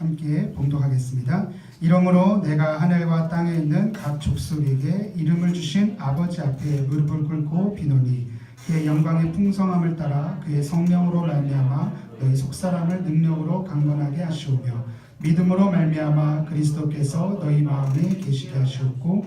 함께 봉독하겠습니다. 이러므로 내가 하늘과 땅에 있는 각 족속에게 이름을 주신 아버지 앞에 무릎을 꿇고 비노니 그의 영광의 풍성함을 따라 그의 성령으로 말미암아 너희 속사람을 능력으로 강건하게 하시오며 믿음으로 말미암아 그리스도께서 너희 마음에 계시게 하시옵고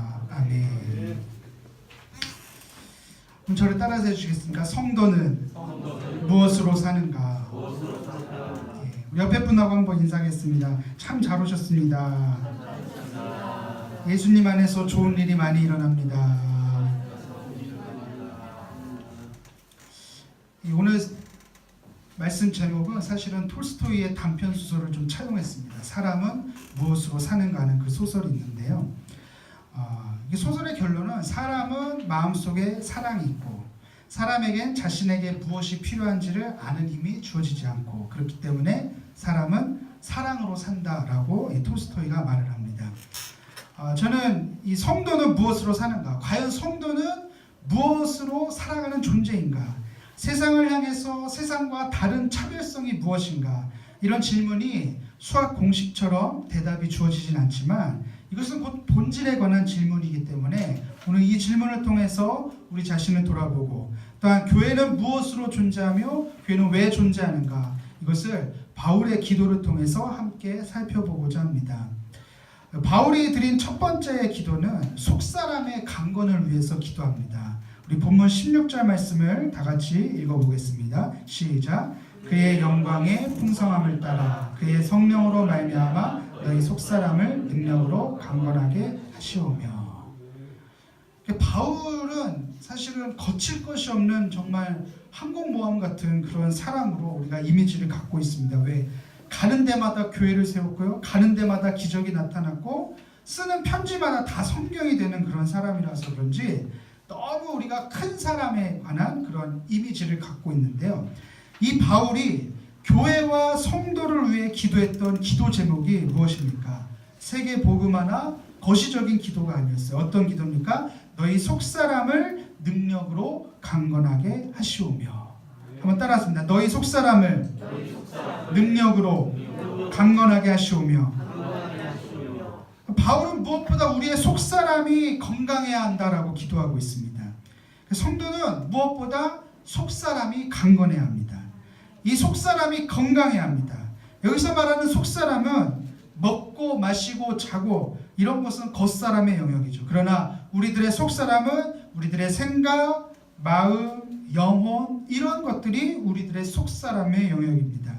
아멘. 그럼 저를 따라서 해주시겠습니까? 성도는 무엇으로 사는가? 예, 우리 옆에 분하고 한번 인사하겠습니다. 참 잘 오셨습니다. 예수님 안에서 좋은 일이 많이 일어납니다. 이 오늘 말씀 제목은 사실은 톨스토이의 단편 소설을 좀 차용했습니다. 사람은 무엇으로 사는가 하는 그 소설이 있는데요. 어, 이 소설의 결론은 사람은 마음속에 사랑이 있고 사람에겐 자신에게 무엇이 필요한지를 아는 힘이 주어지지 않고 그렇기 때문에 사람은 사랑으로 산다라고 이 톨스토이가 말을 합니다. 어, 저는 이 성도는 무엇으로 사는가? 과연 성도는 무엇으로 살아가는 존재인가? 세상을 향해서 세상과 다른 차별성이 무엇인가? 이런 질문이 수학 공식처럼 대답이 주어지진 않지만 이것은 곧 본질에 관한 질문이기 때문에 오늘 이 질문을 통해서 우리 자신을 돌아보고 또한 교회는 무엇으로 존재하며 교회는 왜 존재하는가? 이것을 바울의 기도를 통해서 함께 살펴보고자 합니다. 바울이 드린 첫 번째 기도는 속사람의 강건을 위해서 기도합니다. 우리 본문 16절 말씀을 다 같이 읽어보겠습니다. 시작. 그의 영광의 풍성함을 따라 그의 성령으로 말미암아 너희 속사람을 능력으로 강건하게 하시오며. 바울은 사실은 거칠 것이 없는 정말 항공모함 같은 그런 사람으로 우리가 이미지를 갖고 있습니다. 왜? 가는 데마다 교회를 세웠고요. 가는 데마다 기적이 나타났고 쓰는 편지마다 다 성경이 되는 그런 사람이라서 그런지 너무 우리가 큰 사람에 관한 그런 이미지를 갖고 있는데요. 이 바울이 교회와 성도를 위해 기도했던 기도 제목이 무엇입니까? 세계 복음 하나 거시적인 기도가 아니었어요. 어떤 기도입니까? 너희 속사람을 능력으로 강건하게 하시오며. 한번 따라하습니다. 너희 속사람을 능력으로 강건하게 하시오며. 바울은 무엇보다 우리의 속사람이 건강해야 한다라고 기도하고 있습니다. 성도는 무엇보다 속사람이 강건해야 합니다. 이 속사람이 건강해야 합니다. 여기서 말하는 속사람은 먹고 마시고 자고 이런 것은 겉사람의 영역이죠. 그러나 우리들의 속사람은 우리들의 생각, 마음, 영혼 이런 것들이 우리들의 속사람의 영역입니다.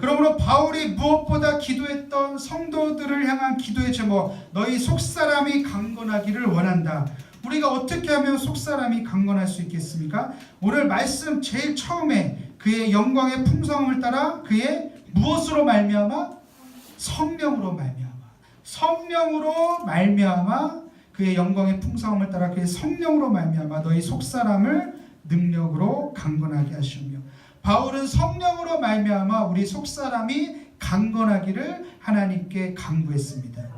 그러므로 바울이 무엇보다 기도했던 성도들을 향한 기도의 제목 너희 속사람이 강건하기를 원한다. 우리가 어떻게 하면 속사람이 강건할 수 있겠습니까? 오늘 말씀 제일 처음에 그의 영광의 풍성함을 따라 그의 무엇으로 말미암아 성령으로 말미암아 성령으로 말미암아 그의 영광의 풍성함을 따라 그의 성령으로 말미암아 너희 속사람을 능력으로 강건하게 하시며 바울은 성령으로 말미암아 우리 속사람이 강건하기를 하나님께 간구했습니다.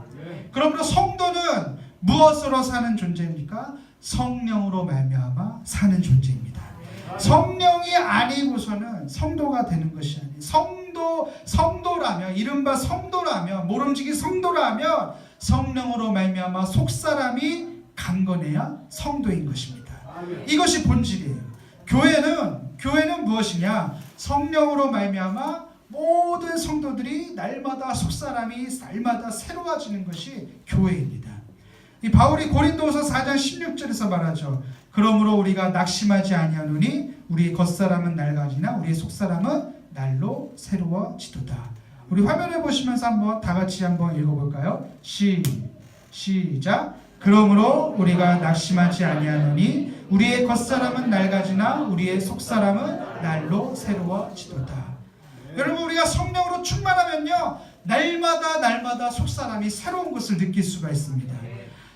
그러므로 성도는 무엇으로 사는 존재입니까? 성령으로 말미암아 사는 존재입니다. 성령이 아니고서는 성도가 되는 것이 아니에요. 성도 성도라면 이른바 성도라면 모름지기 성도라면 성령으로 말미암아 속사람이 강건해야 성도인 것입니다. 이것이 본질이에요. 교회는 교회는 무엇이냐? 성령으로 말미암아 모든 성도들이 날마다 속사람이 날마다 새로워지는 것이 교회입니다. 이 바울이 고린도서 4장 16절에서 말하죠. 그러므로 우리가 낙심하지 아니하노니 우리의 겉사람은 낡아지나 우리의 속사람은 날로 새로워지도다. 우리 화면에 보시면서 한번 다 같이 한번 읽어볼까요? 시 시작. 그러므로 우리가 낙심하지 아니하노니 우리의 겉사람은 낡아지나 우리의 속사람은 날로 새로워지도다. 여러분 우리가 성령으로 충만하면요 날마다 날마다 속사람이 새로운 것을 느낄 수가 있습니다.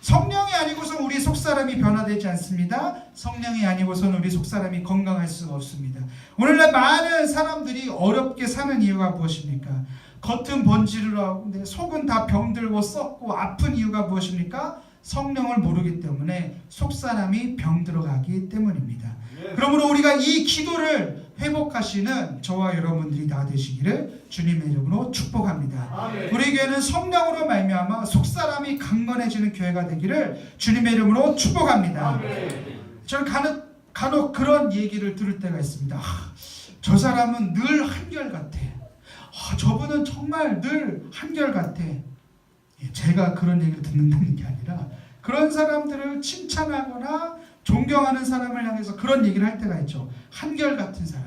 성령이 아니고선 우리 속사람이 변화되지 않습니다. 성령이 아니고선 우리 속사람이 건강할 수가 없습니다. 오늘날 많은 사람들이 어렵게 사는 이유가 무엇입니까? 겉은 번지르르 하고 속은 다 병들고 썩고 아픈 이유가 무엇입니까? 성령을 모르기 때문에 속사람이 병들어가기 때문입니다. 그러므로 우리가 이 기도를 회복하시는 저와 여러분들이 다 되시기를 주님의 이름으로 축복합니다. 우리 교회는 성령으로 말미암아 속사람이 강건해지는 교회가 되기를 주님의 이름으로 축복합니다. 저는 간혹, 간혹 그런 얘기를 들을 때가 있습니다. 아, 저 사람은 늘 한결같아. 아, 저분은 정말 늘 한결같아. 예, 제가 그런 얘기를 듣는다는 게 아니라 그런 사람들을 칭찬하거나 존경하는 사람을 향해서 그런 얘기를 할 때가 있죠. 한결같은 사람,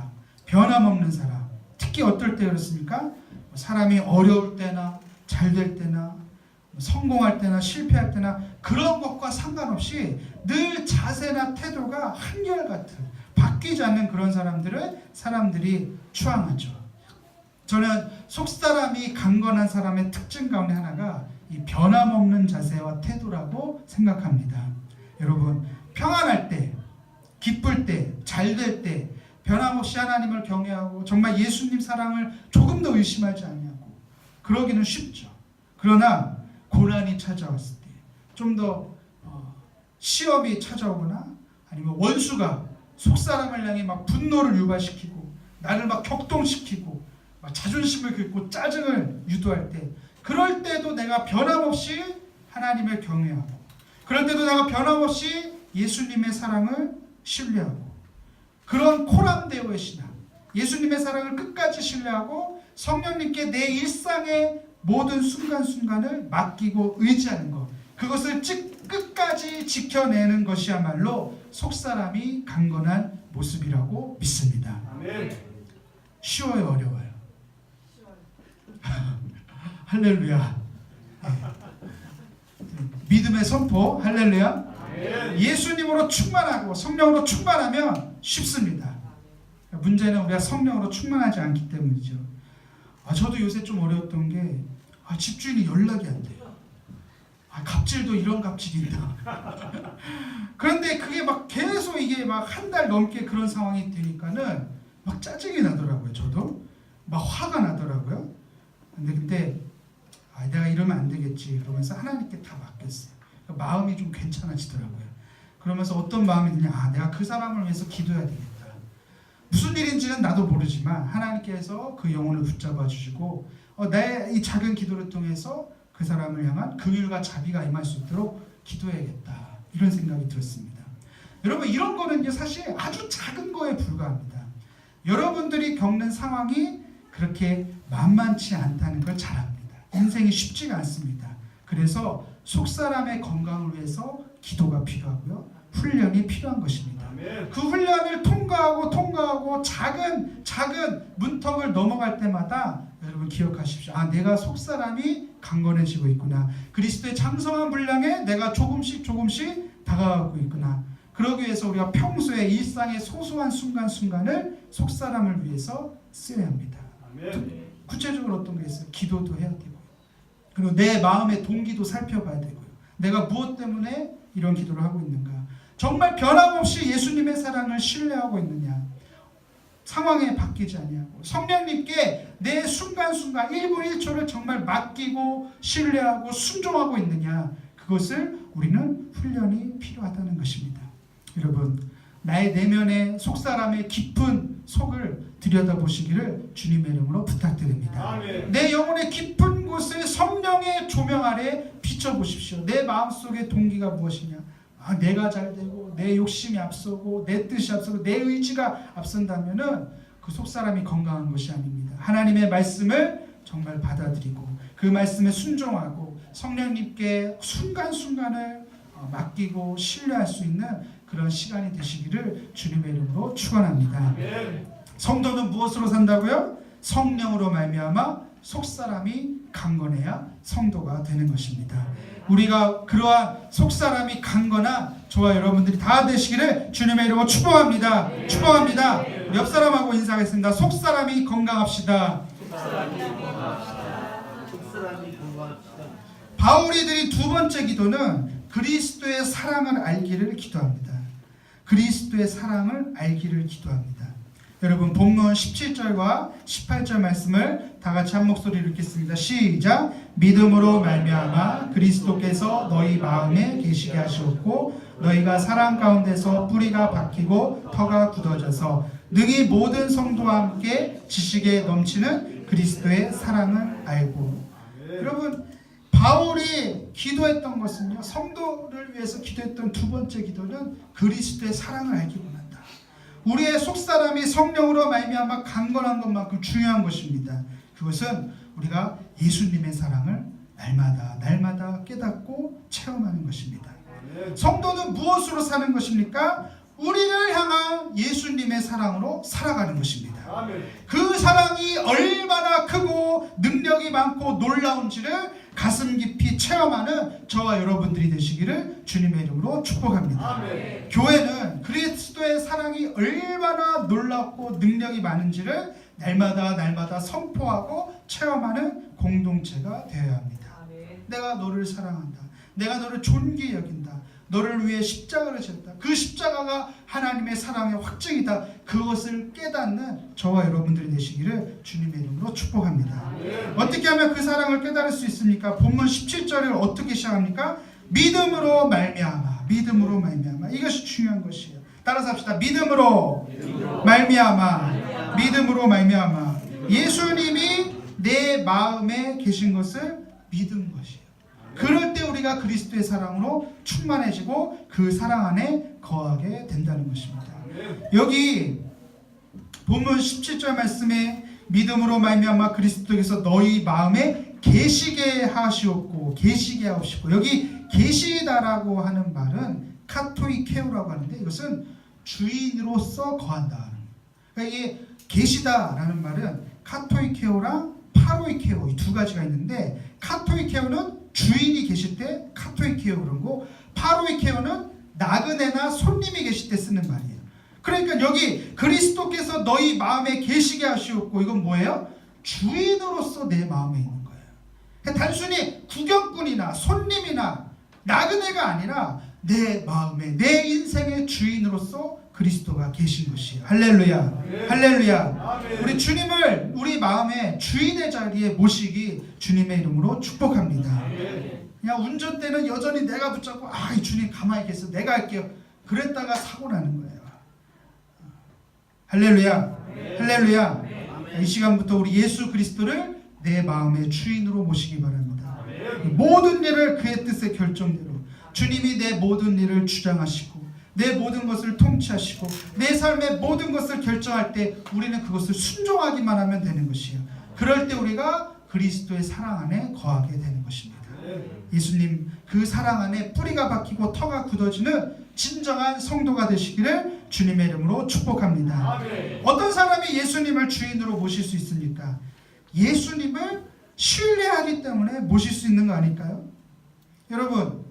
변함없는 사람. 특히 어떨 때 그렇습니까? 뭐 사람이 어려울 때나 잘 될 때나 뭐 성공할 때나 실패할 때나 그런 것과 상관없이 늘 자세나 태도가 한결같은 바뀌지 않는 그런 사람들을 사람들이 추앙하죠. 저는 속사람이 강건한 사람의 특징 가운데 하나가 이 변함없는 자세와 태도라고 생각합니다. 여러분 평안할 때, 기쁠 때, 잘 될 때 변함없이 하나님을 경외하고 정말 예수님 사랑을 조금 더 의심하지 않냐고 그러기는 쉽죠. 그러나 고난이 찾아왔을 때, 좀더 어, 시험이 찾아오거나 아니면 원수가 속사람을 향해 막 분노를 유발시키고 나를 막 격동시키고 막 자존심을 긁고 짜증을 유도할 때 그럴 때도 내가 변함없이 하나님을 경외하고 그럴 때도 내가 변함없이 예수님의 사랑을 신뢰하고 그런 코람데오의 신앙 예수님의 사랑을 끝까지 신뢰하고 성령님께 내 일상의 모든 순간순간을 맡기고 의지하는 것 그것을 즉 끝까지 지켜내는 것이야말로 속사람이 강건한 모습이라고 믿습니다. 쉬워요, 어려워요? 할렐루야. 믿음의 선포, 할렐루야. 예수님으로 충만하고 성령으로 충만하면 쉽습니다. 문제는 우리가 성령으로 충만하지 않기 때문이죠. 아, 저도 요새 좀 어려웠던 게 아, 집주인이 연락이 안 돼요. 아, 갑질도 이런 갑질이 있다. 그런데 그게 막 계속 이게 막 한 달 넘게 그런 상황이 되니까는 막 짜증이 나더라고요. 저도 막 화가 나더라고요. 근데 그때 아, 내가 이러면 안 되겠지 그러면서 하나님께 다 맡겼어요. 마음이 좀 괜찮아지더라고요. 그러면서 어떤 마음이 드냐? 아, 내가 그 사람을 위해서 기도해야 되겠다. 무슨 일인지는 나도 모르지만 하나님께서 그 영혼을 붙잡아 주시고 어, 내이 작은 기도를 통해서 그 사람을 향한 긍휼과 자비가 임할 수 있도록 기도해야겠다. 이런 생각이 들었습니다. 여러분 이런 거는 이제 사실 아주 작은 거에 불과합니다. 여러분들이 겪는 상황이 그렇게 만만치 않다는 걸 잘 압니다. 인생이 쉽지가 않습니다. 그래서 속 사람의 건강을 위해서 기도가 필요하고요. 훈련이 필요한 것입니다. 그 훈련을 통과하고 통과하고 작은 작은 문턱을 넘어갈 때마다 여러분 기억하십시오. 아, 내가 속사람이 강건해지고 있구나. 그리스도의 장성한 분량에 내가 조금씩 조금씩 다가가고 있구나. 그러기 위해서 우리가 평소에 일상의 소소한 순간순간을 속사람을 위해서 쓰여야 합니다. 구체적으로 어떤 게 있어요? 기도도 해야 되고 그리고 내 마음의 동기도 살펴봐야 되고요. 내가 무엇 때문에 이런 기도를 하고 있는가? 정말 변함없이 예수님의 사랑을 신뢰하고 있느냐? 상황에 바뀌지 아니하고 성령님께 내 순간순간 1분 1초를 정말 맡기고 신뢰하고 순종하고 있느냐? 그것을 우리는 훈련이 필요하다는 것입니다. 여러분, 나의 내면의 속사람의 깊은 속을 들여다보시기를 주님의 이름으로 부탁드립니다. 내 영혼의 깊은 곳을 성령의 조명 아래 비춰보십시오. 내 마음속의 동기가 무엇이냐? 아, 내가 잘 되고 내 욕심이 앞서고 내 뜻이 앞서고 내 의지가 앞선다면은 그 속사람이 건강한 것이 아닙니다. 하나님의 말씀을 정말 받아들이고 그 말씀에 순종하고 성령님께 순간순간을 어, 맡기고 신뢰할 수 있는 그런 시간이 되시기를 주님의 이름으로 축원합니다. 성도는 무엇으로 산다고요? 성령으로 말미암아 속 사람이 강건해야 성도가 되는 것입니다. 우리가 그러한 속 사람이 강건한 저와 여러분들이 다 되시기를 주님의 이름으로 축복합니다. 축복합니다. 옆 사람하고 인사하겠습니다. 건강합시다. 사람이 강구하시다. 바울이 드린 두 번째 기도는 그리스도의 사랑을 알기를 기도합니다. 그리스도의 사랑을 알기를 기도합니다. 여러분 본문 17절과 18절 말씀을 다 같이 한 목소리로 읽겠습니다. 시작. 믿음으로 말미암아 그리스도께서 너희 마음에 계시게 하시었고 너희가 사랑 가운데서 뿌리가 박히고 터가 굳어져서 능히 모든 성도와 함께 지식에 넘치는 그리스도의 사랑을 알고 여러분 바울이 기도했던 것은요 성도를 위해서 기도했던 두 번째 기도는 그리스도의 사랑을 알기 원한다. 우리의 속사람이 성령으로 말미암아 강건한 것만큼 중요한 것입니다. 그것은 우리가 예수님의 사랑을 날마다 날마다 깨닫고 체험하는 것입니다. 성도는 무엇으로 사는 것입니까? 우리를 향한 사랑으로 살아가는 것입니다. 아멘. 그 사랑이 얼마나 크고 능력이 많고 놀라운지를 가슴 깊이 체험하는 저와 여러분들이 되시기를 주님의 이름으로 축복합니다. 아멘. 교회는 그리스도의 사랑이 얼마나 놀랍고 능력이 많은지를 날마다 날마다 선포하고 체험하는 공동체가 되어야 합니다. 내가 너를 사랑한다. 내가 너를 존귀히 여긴다. 너를 위해 십자가를 졌다. 그 십자가가 하나님의 사랑의 확증이다. 그것을 깨닫는 저와 여러분들이 되시기를 주님의 이름으로 축복합니다. 어떻게 하면 그 사랑을 깨달을 수 있습니까? 본문 17절을 어떻게 시작합니까? 믿음으로 말미암아. 믿음으로 말미암아. 이것이 중요한 것이에요. 따라서 합시다. 믿음으로 말미암아. 믿음으로 말미암아. 예수님이 내 마음에 계신 것을 믿은 것이에요. 그럴 때 우리가 그리스도의 사랑으로 충만해지고 그 사랑 안에 거하게 된다는 것입니다. 여기 본문 17절 말씀에 믿음으로 말미암아 그리스도께서 너희 마음에 계시게 하시옵고 계시게 하시고 여기 계시다라고 하는 말은 카토이케오라고 하는데 이것은 주인으로서 거한다. 그러니까 이게 계시다라는 말은 카토이케오랑 파로이케오 이 두 가지가 있는데 카토이케오는 주인이 계실 때 카토이케오 그런 거 파로이케오는 나그네나 손님이 계실 때 쓰는 말이에요. 그러니까 여기 그리스도께서 너희 마음에 계시게 하시옵고 이건 뭐예요? 주인으로서 내 마음에 있는 거예요. 그러니까 단순히 구경꾼이나 손님이나 나그네가 아니라 내 마음에 내 인생의 주인으로서 그리스도가 계신 것이에요. 할렐루야. 할렐루야. 아멘. 우리 주님을 우리 마음의 주인의 자리에 모시기 주님의 이름으로 축복합니다. 그냥 운전대는 여전히 내가 붙잡고 아, 이 주님 가만히 계세요. 내가 할게요. 그랬다가 사고 나는 거예요. 할렐루야. 할렐루야. 이 시간부터 우리 예수 그리스도를 내 마음의 주인으로 모시기 바랍니다. 모든 일을 그의 뜻의 결정대로 주님이 내 모든 일을 주장하시고 내 모든 것을 통치하시고 내 삶의 모든 것을 결정할 때 우리는 그것을 순종하기만 하면 되는 것이에요. 그럴 때 우리가 그리스도의 사랑 안에 거하게 되는 것입니다. 예수님 그 사랑 안에 뿌리가 박히고 터가 굳어지는 진정한 성도가 되시기를 주님의 이름으로 축복합니다. 어떤 사람이 예수님을 주인으로 모실 수 있습니까? 예수님을 신뢰하기 때문에 모실 수 있는 거 아닐까요? 여러분,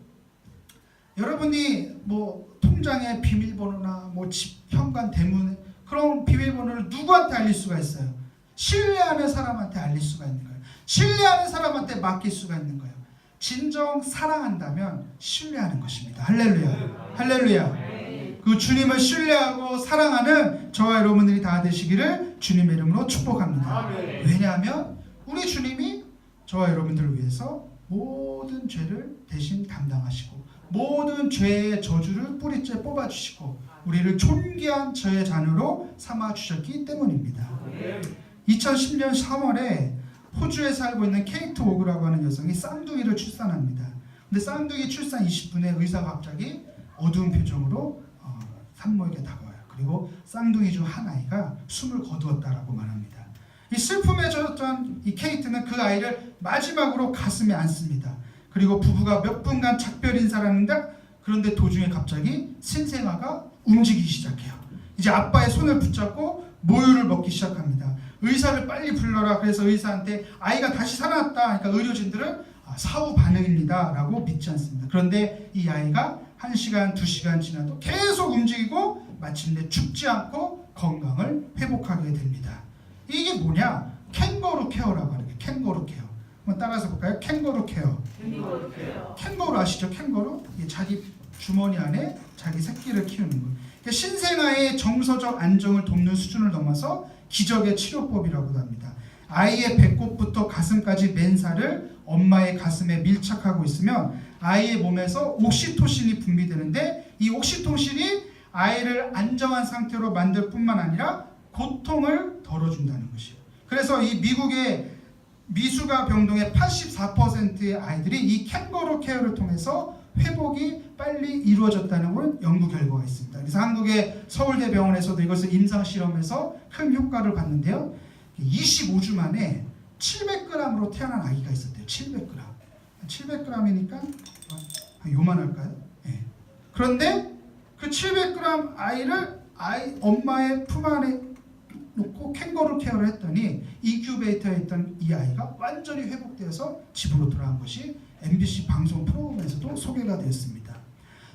여러분이 뭐 통장의 비밀번호나 뭐 집 현관 대문 그런 비밀번호를 누구한테 알릴 수가 있어요? 신뢰하는 사람한테 알릴 수가 있는 거예요. 신뢰하는 사람한테 맡길 수가 있는 거예요. 진정 사랑한다면 신뢰하는 것입니다. 할렐루야. 할렐루야. 그 주님을 신뢰하고 사랑하는 저와 여러분들이 다 되시기를 주님의 이름으로 축복합니다. 왜냐하면 우리 주님이 저와 여러분들을 위해서 모든 죄를 대신 담당하시고 모든 죄의 저주를 뿌리째 뽑아주시고 우리를 존귀한 저의 자녀로 삼아 주셨기 때문입니다. 2010년 3월에 호주에 살고 있는 케이트 오그라고 하는 여성이 쌍둥이를 출산합니다. 근데 쌍둥이 출산 20분에 의사가 갑자기 어두운 표정으로 어, 산모에게 다가와요. 그리고 쌍둥이 중한 아이가 숨을 거두었다라고 말합니다. 이 슬픔에 젖었던 이 케이트는 그 아이를 마지막으로 가슴에 안습니다. 그리고 부부가 몇 분간 작별 인사를 하는데 그런데 도중에 갑자기 신생아가 움직이기 시작해요. 이제 아빠의 손을 붙잡고 모유를 먹기 시작합니다. 의사를 빨리 불러라. 그래서 의사한테 아이가 다시 살아났다. 그러니까 의료진들은 아, 사후 반응입니다 라고 믿지 않습니다. 그런데 이 아이가 1시간, 2시간 지나도 계속 움직이고 마침내 죽지 않고 건강을 회복하게 됩니다. 이게 뭐냐? 캥거루 케어라고 하는 게 캥거루 케어. 한번 따라서 볼까요? 캥거루 케어. 캥거루 아시죠? 캥거루? 이게 자기 주머니 안에 자기 새끼를 키우는 거. 그러니까 신생아의 정서적 안정을 돕는 수준을 넘어서 기적의 치료법이라고도 합니다. 아이의 배꼽부터 가슴까지 맨살을 엄마의 가슴에 밀착하고 있으면 아이의 몸에서 옥시토신이 분비되는데 이 옥시토신이 아이를 안정한 상태로 만들 뿐만 아니라 고통을 덜어준다는 것이에요. 그래서 이 미국의 미수가 병동의 84%의 아이들이 이 캥거루 케어를 통해서 회복이 빨리 이루어졌다는 건 연구 결과가 있습니다. 그래서 한국의 서울대 병원에서도 이것을 임상 실험에서 큰 효과를 봤는데요. 25주 만에 700g으로 태어난 아기가 있었대요. 700g. 700g이니까 요만할까요? 예. 그런데 그 700g 아이를 아이 엄마의 품 안에 놓고 캥거루 케어를 했더니 인큐베이터에 있던 이 아이가 완전히 회복되어서 집으로 돌아간 것이 MBC 방송 프로그램에서도 소개가 되었습니다.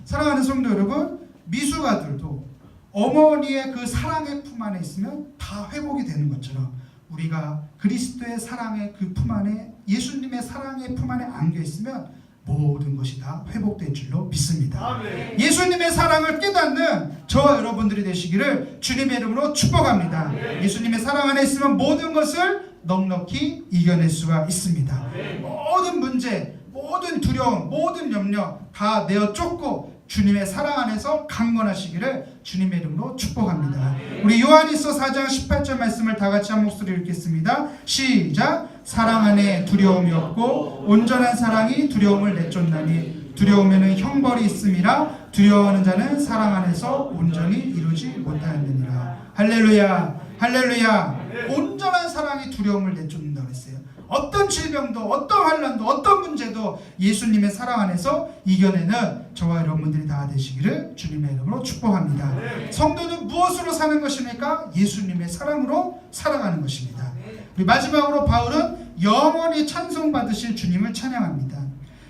사랑하는 성도 여러분, 미숙아들도 어머니의 그 사랑의 품 안에 있으면 다 회복이 되는 것처럼 우리가 그리스도의 사랑의 그 품 안에 예수님의 사랑의 품 안에 안겨 있으면 모든 것이 다 회복될 줄로 믿습니다. 예수님의 사랑을 깨닫는 저와 여러분들이 되시기를 주님의 이름으로 축복합니다. 예수님의 사랑 안에 있으면 모든 것을 넉넉히 이겨낼 수가 있습니다. 모든 문제, 모든 두려움, 모든 염려 다 내어 쫓고 주님의 사랑 안에서 강건하시기를 주님의 이름으로 축복합니다. 우리 요한일서 4장 18절 말씀을 다 같이 한 목소리 읽겠습니다. 시작. 사랑 안에 두려움이 없고 온전한 사랑이 두려움을 내쫓나니 두려움에는 형벌이 있음이라 두려워하는 자는 사랑 안에서 온전히 이루지 못하느니라. 할렐루야. 할렐루야. 온전한 사랑이 두려움을 내쫓는다고 했어요. 어떤 질병도 어떤 환란도 어떤 문제도 예수님의 사랑 안에서 이겨내는 저와 여러분들이 다 되시기를 주님의 이름으로 축복합니다. 성도는 무엇으로 사는 것입니까? 예수님의 사랑으로 살아가는 것입니다. 마지막으로 바울은 영원히 찬송받으실 주님을 찬양합니다.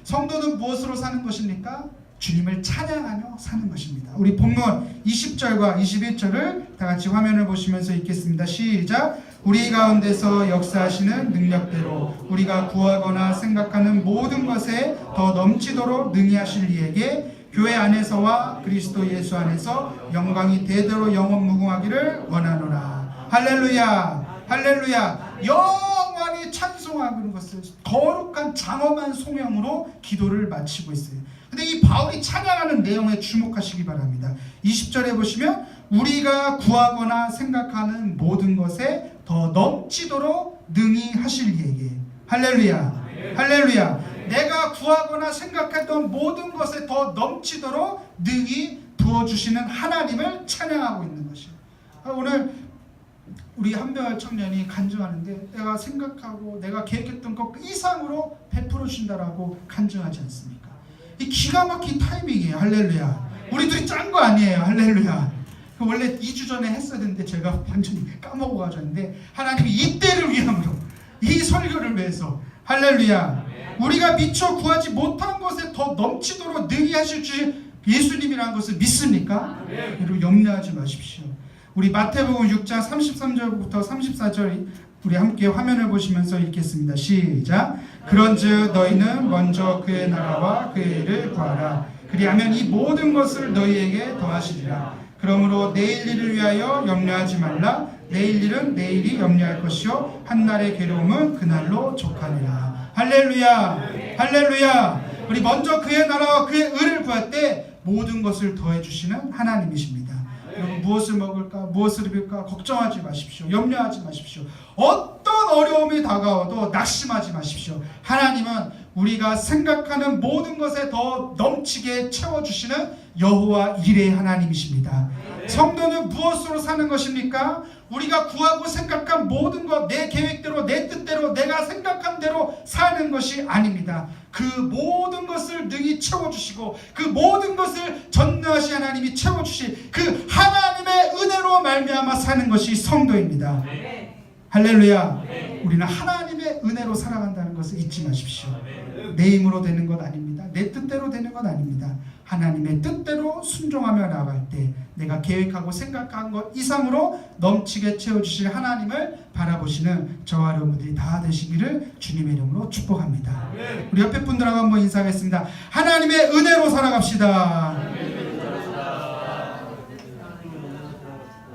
성도는 무엇으로 사는 것입니까? 주님을 찬양하며 사는 것입니다. 우리 본문 20절과 21절을 다 같이 화면을 보시면서 읽겠습니다. 시작. 우리 가운데서 역사하시는 능력대로 우리가 구하거나 생각하는 모든 것에 더 넘치도록 능히 하실 이에게 교회 안에서와 그리스도 예수 안에서 영광이 대대로 영원 무궁하기를 원하노라. 할렐루야. 할렐루야. 영원히 찬송하는 것을 거룩한 장엄한 소명으로 기도를 마치고 있어요. 근데 이 바울이 찬양하는 내용에 주목하시기 바랍니다. 20절에 보시면 우리가 구하거나 생각하는 모든 것에 더 넘치도록 능히 하실 이에게 할렐루야. 할렐루야. 내가 구하거나 생각했던 모든 것에 더 넘치도록 능히 부어 주시는 하나님을 찬양하고 있는 것이에요. 아, 오늘 우리 한별 청년이 간증하는데 내가 생각하고 내가 계획했던 것 이상으로 베풀어 준다라고 간증하지 않습니까? 이 기가 막힌 타이밍이에요. 할렐루야. 우리들이 짠 거 아니에요. 할렐루야. 그 원래 2주 전에 했어야 되는데 제가 완전히 까먹어 가졌는데 하나님이 이때를 위함으로 이 설교를 위해서 할렐루야. 우리가 미처 구하지 못한 것에 더 넘치도록 능히 하실 줄 예수님이라는 것을 믿습니까? 여러분 염려하지 마십시오. 우리 마태복음 6장 33절부터 34절 우리 함께 화면을 보시면서 읽겠습니다. 시작. 그런즉 너희는 먼저 그의 나라와 그의 일을 구하라. 그리하면 이 모든 것을 너희에게 더하시리라. 그러므로 내일 일을 위하여 염려하지 말라. 내일 일은 내일이 염려할 것이요 한 날의 괴로움은 그 날로 족하니라. 할렐루야. 할렐루야. 우리 먼저 그의 나라와 그의 의를 구할 때 모든 것을 더해 주시는 하나님이십니다. 여러분 무엇을 먹을까? 무엇을 입을까? 걱정하지 마십시오. 염려하지 마십시오. 어떤 어려움이 다가와도 낙심하지 마십시오. 하나님은 우리가 생각하는 모든 것에 더 넘치게 채워주시는 여호와 일의 하나님이십니다 성도는 무엇으로 사는 것입니까? 우리가 구하고 생각한 모든 것, 내 계획대로, 내 뜻대로, 내가 생각한 대로 사는 것이 아닙니다. 그 모든 것을 능히 채워주시고, 그 모든 것을 전능하신 하나님이 채워주신 그 하나님의 은혜로 말미암아 사는 것이 성도입니다. 할렐루야. 우리는 하나님의 은혜로 살아간다는 것을 잊지 마십시오. 내 힘으로 되는 것 아닙니다. 내 뜻대로 되는 것것 아닙니다. 하나님의 뜻대로 순종하며 나아갈 때 내가 계획하고 생각한 것 이상으로 넘치게 채워주실 하나님을 바라보시는 저와 여러분들이 다 되시기를 주님의 이름으로 축복합니다. 우리 옆에 분들하고 한번 인사하겠습니다. 하나님의 은혜로 살아갑시다.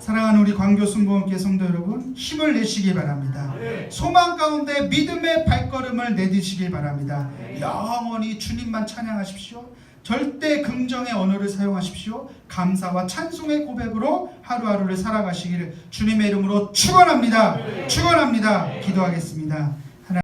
사랑하는 우리 광교 순복음교회 성도 여러분 힘을 내시기 바랍니다. 소망 가운데 믿음의 발걸음을 내디시길 바랍니다. 영원히 주님만 찬양하십시오. 절대 긍정의 언어를 사용하십시오. 감사와 찬송의 고백으로 하루하루를 살아가시기를 주님의 이름으로 축원합니다. 축원합니다. 기도하겠습니다.